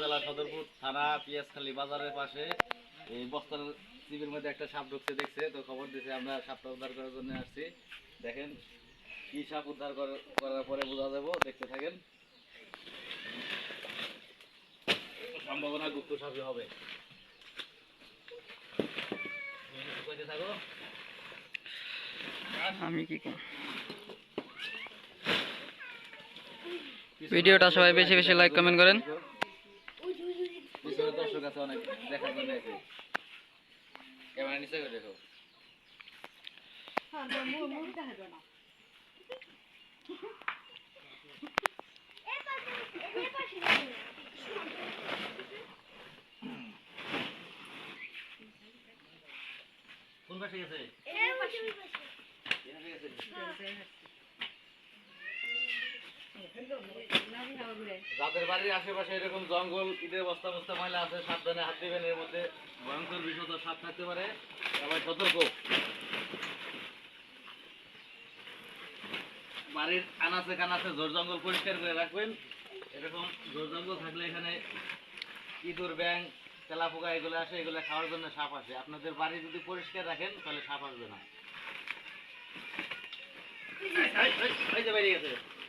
জেলা সদরপুর থানা পিয়াজখালী বাজারের পাশে। এই বস্তার চিবির মধ্যে একটা সাপ ঢুকছে দেখছে? তো খবর দিয়েছে আমরা সাপটা উদ্ধার করার জন্য আসছি। দেখেন কি সাপ উদ্ধার করার পরে বোঝা যাব। দেখতে থাকেন। সম্ভাবনা গুপ্ত সাপই হবে। থাকো আমি কি ভিডিওটা সবাই বেশি বেশি লাইক কমেন্ট করেন। আছে অনেক দেখার জন্য আছে ক্যামেরা নিচে করে দেখো। কোন পাশে গেছে এখানে গেছে যাদের বাড়ির আশেপাশে এরকম জঙ্গল ঈদের বস্তা বস্তা ময়লা আছে, সাবধানে হাত দিবেন, এর মধ্যে ভয়ঙ্কর বিষধ সাপ থাকতে পারে। সবাই সতর্ক। বাড়ির আনাচে কানাচে ঝোড় জঙ্গল পরিষ্কার করে রাখবেন। এরকম ঝোড় জঙ্গল থাকলে এখানে ইঁদুর ব্যাং তেলা পোকা এগুলো আসে, এগুলো খাওয়ার জন্য সাপ আসে। আপনাদের বাড়ি যদি পরিষ্কার রাখেন, তাহলে সাপ আসবে না। বেরিয়ে গেছে।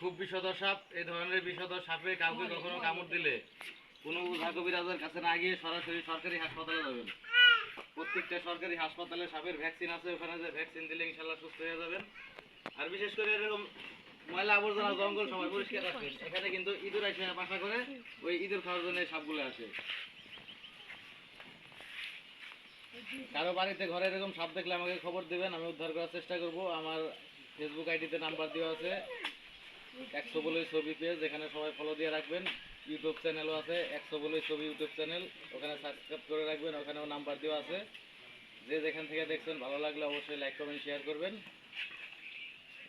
খুব বিষধর সাপ এই ধরনের বিষধর সাপে কাউকে কখনো কামড় দিলে কোনো ঝাঁকবিরাজের কাছে না গিয়ে সরাসরি সরকারি হাসপাতালে যাবেন। প্রত্যেকটা সরকারি হাসপাতালে সাপের ভ্যাকসিন আছে, ওখানে যে ভ্যাকসিন দিলে ইনশাল্লাহ সুস্থ হয়ে যাবেন। আর বিশেষ করে এরকম ময়লা আবর্জনা জঙ্গল সবাই পরিষ্কার রাখবেন এখানে কিন্তু ইঁদুর এসে বাসা করে ওই ইঁদুর খাওয়ার জন্য সাপগুলো আসে। কারও বাড়িতে, ঘরে এরকম সাপ দেখলে আমাকে খবর দেবেন, আমি উদ্ধার করার চেষ্টা করব। আমার ফেসবুক আইডিতে নাম্বার দেওয়া আছে। একশো বলে ছবি পেজ যেখানে সবাই ফলো দিয়ে রাখবেন ইউটিউব চ্যানেলও আছে, একশো বলে ছবি ইউটিউব চ্যানেল ওখানে সাবস্ক্রাইব করে রাখবেন, ওখানেও নাম্বার দেওয়া আছে। যে যেখান থেকে দেখছেন ভালো লাগলে অবশ্যই লাইক কমেন্ট শেয়ার করবেন।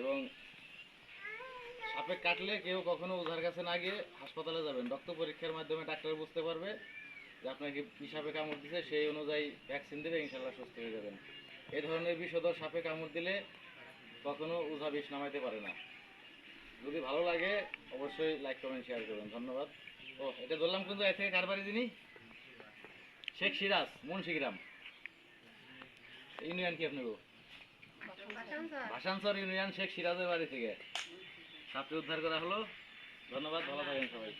এবং সাপে কাটলে কেউ কখনো ওঝার কাছে না গিয়ে হাসপাতালে যাবেন। রক্ত পরীক্ষার মাধ্যমে ডাক্তার বুঝতে পারবে যে আপনাকে সাপে কামড় দিছে, সেই অনুযায়ী ভ্যাকসিন দেবে ইনশাল্লাহ সুস্থ হয়ে যাবেন। এই ধরনের বিষধর সাপে কামড় দিলে কখনো ওঝা বিষ নামাইতে পারে না। যদি ভালো লাগে, অবশ্যই লাইক কমেন্ট শেয়ার করবেন। ধন্যবাদ। ও, এটা ধরলাম কিন্তু এর থেকে কার বাড়ি যিনি? শেখ সিরাজ, মুন্সিগ্রাম। ইউনিয়ন কি আপনার? ভাসানসর ইউনিয়ন শেখ সিরাজের বাড়ি থেকে। সাপটি উদ্ধার করা হলো। ধন্যবাদ, ভালো থাকেন সবাই।